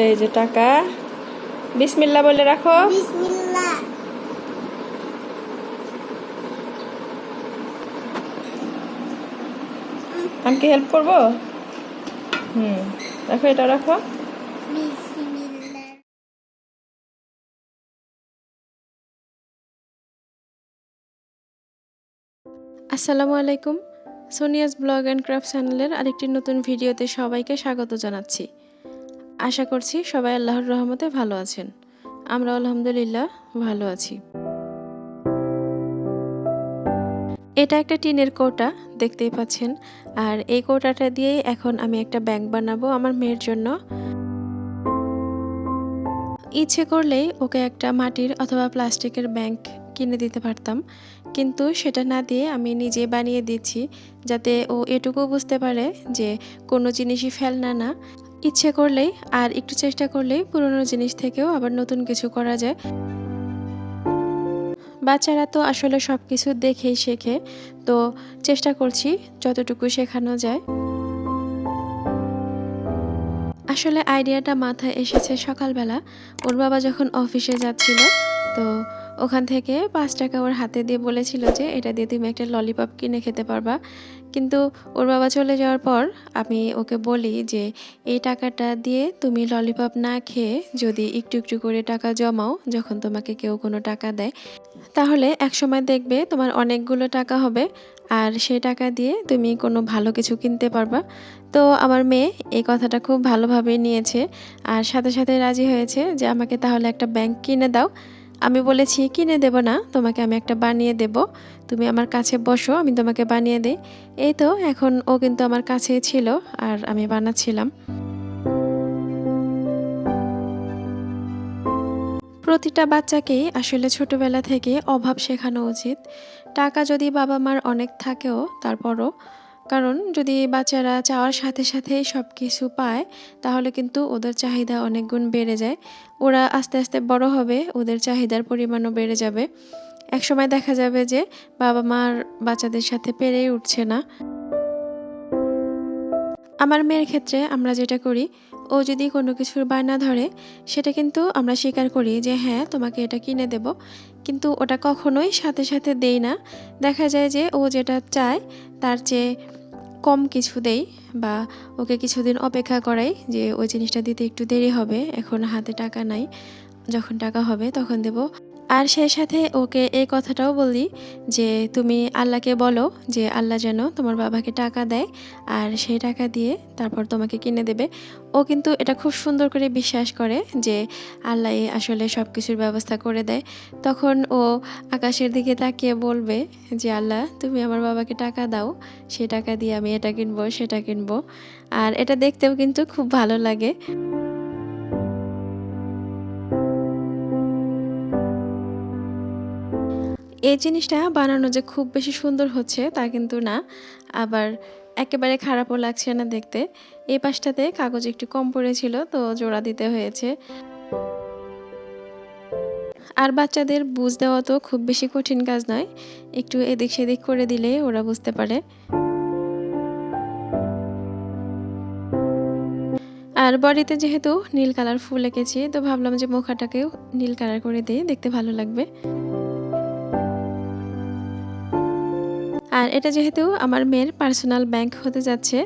এই যে টাকা। বিসমিল্লা বলে রাখো। বিসমিল্লাহ আমি কি হেল্প করব? হুম দেখো এটা রাখো। আসসালামু আলাইকুম। সোনিয়াস ব্লগ অ্যান্ড ক্রাফট চ্যানেলের আরেকটি নতুন ভিডিওতে সবাইকে স্বাগত জানাচ্ছি। আশা করছি সবাই আল্লাহর রহমতে ভালো আছেন। আমরা আলহামদুলিল্লাহ ভালো আছি। এটা একটা টিনের কোটা, দেখতেই পাচ্ছেন। আর এই কোটাটা দিয়েই এখন আমি একটা ব্যাংক বানাবো আমার মেয়ের জন্য। ইচ্ছে করলেই ওকে একটা মাটির অথবা প্লাস্টিকের ব্যাংক কিনে দিতে পারতাম। কিন্তু সেটা না দিয়ে আমি নিজে বানিয়ে দিচ্ছি, যাতে ও এটুকু বুঝতে পারে যে কোনো জিনিসই ফেলনা না। ইচ্ছে করলেই আর একটু চেষ্টা করলেই পুরনো জিনিস থেকেও আবার নতুন কিছু করা যায়। বাচ্চারা তো আসলে সব কিছু দেখেই শেখে, তো চেষ্টা করছি যতটুকু শেখানো যায়। আসলে আইডিয়াটা মাথায় এসেছে সকালবেলা। ওর বাবা যখন অফিসে যাচ্ছিল, তো ওখান থেকে পাঁচ টাকা ওর হাতে দিয়ে বলেছিল যে, এটা দিয়ে তুমি একটা ললিপপ কিনে খেতে পারবা। কিন্তু ওর বাবা চলে যাওয়ার পর আমি ওকে বলি যে, এই টাকাটা দিয়ে তুমি ললিপপ না খেয়ে যদি একটু একটু করে টাকা জমাও যখন তোমাকে কেউ কোনো টাকা দেয়, তাহলে একসময় দেখবে তোমার অনেকগুলো টাকা হবে আর সেই টাকা দিয়ে তুমি কোনো ভালো কিছু কিনতে পারবা। তো আমার মেয়ে এই কথাটা খুব ভালোভাবে নিয়েছে আর সাথে সাথে রাজি হয়েছে যে, আমাকে তাহলে একটা ব্যাংক কিনে দাও। আমি বলেছি, কিনে দেব না, তোমাকে আমি একটা বানিয়ে দেব। তুমি আমার কাছে বসো, আমি তোমাকে বানিয়ে দিই। এই তো, এখন ও কিন্তু আমার কাছেই ছিল আর আমি বানাচ্ছিলাম। প্রতিটা বাচ্চাকেই আসলে ছোটবেলা থেকে অভাব শেখানো উচিত। টাকা যদি বাবা মার অনেক থাকেও, তারপরও কারণ যদি বাচ্চারা চাওয়ার সাথে সাথে সব কিছু পায়, তাহলে কিন্তু ওদের চাহিদা অনেক গুণ বেড়ে যায়। ওরা আস্তে আস্তে বড় হবে, ওদের চাহিদার পরিমাণও বেড়ে যাবে। একসময় দেখা যাবে যে বাবা মার বাচ্চাদের সাথে পেরেই উঠছে না। আমার মেয়ের ক্ষেত্রে আমরা যেটা করি ও যদি কোনো কিছুর বায়না ধরে, সেটা কিন্তু আমরা স্বীকার করি যে হ্যাঁ তোমাকে এটা কিনে দেব। কিন্তু ওটা কখনোই সাথে সাথে দেই না। দেখা যায় যে ও যেটা চায়, তার চেয়ে কম কিছু দেই বা ওকে কিছুদিন অপেক্ষা করাই যে ওই জিনিসটা দিতে একটু দেরি হবে, এখন হাতে টাকা নাই, যখন টাকা হবে তখন দেব। আর সেই সাথে ওকে এই কথাটাও বলি যে তুমি আল্লাহকে বলো যে আল্লাহ যেন তোমার বাবাকে টাকা দেয় আর সেই টাকা দিয়ে তারপর তোমাকে কিনে দেবে। ও কিন্তু এটা খুব সুন্দর করে বিশ্বাস করে যে আল্লাহ আসলে সব কিছুর ব্যবস্থা করে দেয়। তখন ও আকাশের দিকে তাকিয়ে বলবে যে আল্লাহ, তুমি আমার বাবাকে টাকা দাও সেই টাকা দিয়ে আমি এটা কিনবো, সেটা কিনবো। আর এটা দেখতেও কিন্তু খুব ভালো লাগে। এই জিনিসটা বানানো যে খুব বেশি সুন্দর হচ্ছে তা কিন্তু না। আবার একেবারে খারাপও লাগছে না দেখতে। এই পাশটাতে কাগজ একটু কম পড়েছিল, তো জোড়া দিতে হয়েছে। আর বাচ্চাদের বুঝ দেওয়া তো খুব বেশি কঠিন কাজ নয়, একটু এদিক সেদিক করে দিলে ওরা বুঝতে পারে। আর বডিতে যেহেতু নীল কালার ফুল এঁকেছি, তো ভাবলাম যে মুখাটাকেও নীল কালার করে দিই, দেখতে ভালো লাগবে। আর এটা যেহেতু আমার মেয়ের পার্সোনাল ব্যাংক হতে যাচ্ছে,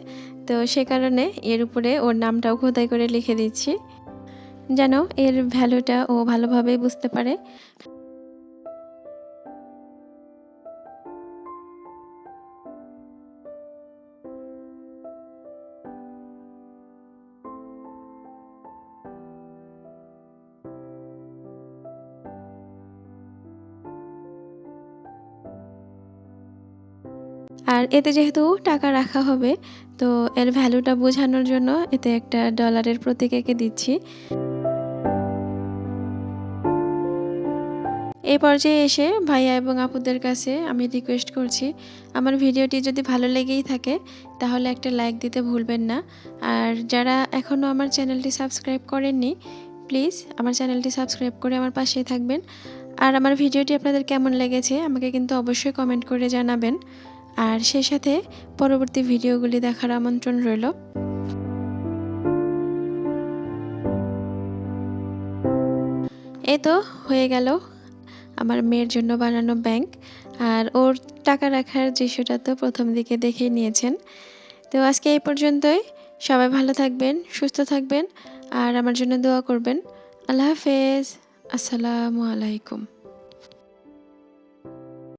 তো সে কারণে এর উপরে ওর নামটাও খোদাই করে লিখে দিচ্ছি। যেন এর ভ্যালুটা ও ভালোভাবে বুঝতে পারে। আর এতে যেহেতু টাকা রাখা হবে, তো এর ভ্যালুটা বোঝানোর জন্য এতে একটা ডলারের প্রতীক এঁকে দিচ্ছি। এই পর্যায়ে এসে ভাইয়া এবং আপুদের কাছে আমি রিকোয়েস্ট করছি, আমার ভিডিওটি যদি ভালো লেগেই থাকে, তাহলে একটা লাইক দিতে ভুলবেন না। আর যারা এখনও আমার চ্যানেলটি সাবস্ক্রাইব করেননি প্লিজ আমার চ্যানেলটি সাবস্ক্রাইব করে আমার পাশেই থাকবেন। আর আমার ভিডিওটি আপনাদের কেমন লেগেছে, আমাকে কিন্তু অবশ্যই কমেন্ট করে জানাবেন। আর সেই সাথে পরবর্তী ভিডিওগুলি দেখার আমন্ত্রণ রইল। এই তো হয়ে গেল আমার মেয়ের জন্য বানানো ব্যাংক, আর ওর টাকা রাখার দৃশ্যটা তো প্রথম দিকে দেখেই নিয়েছেন। তো আজকে এই পর্যন্তই। সবাই ভালো থাকবেন, সুস্থ থাকবেন, আর আমার জন্য দোয়া করবেন। আল্লাহ হাফেজ। আসসালামু আলাইকুম।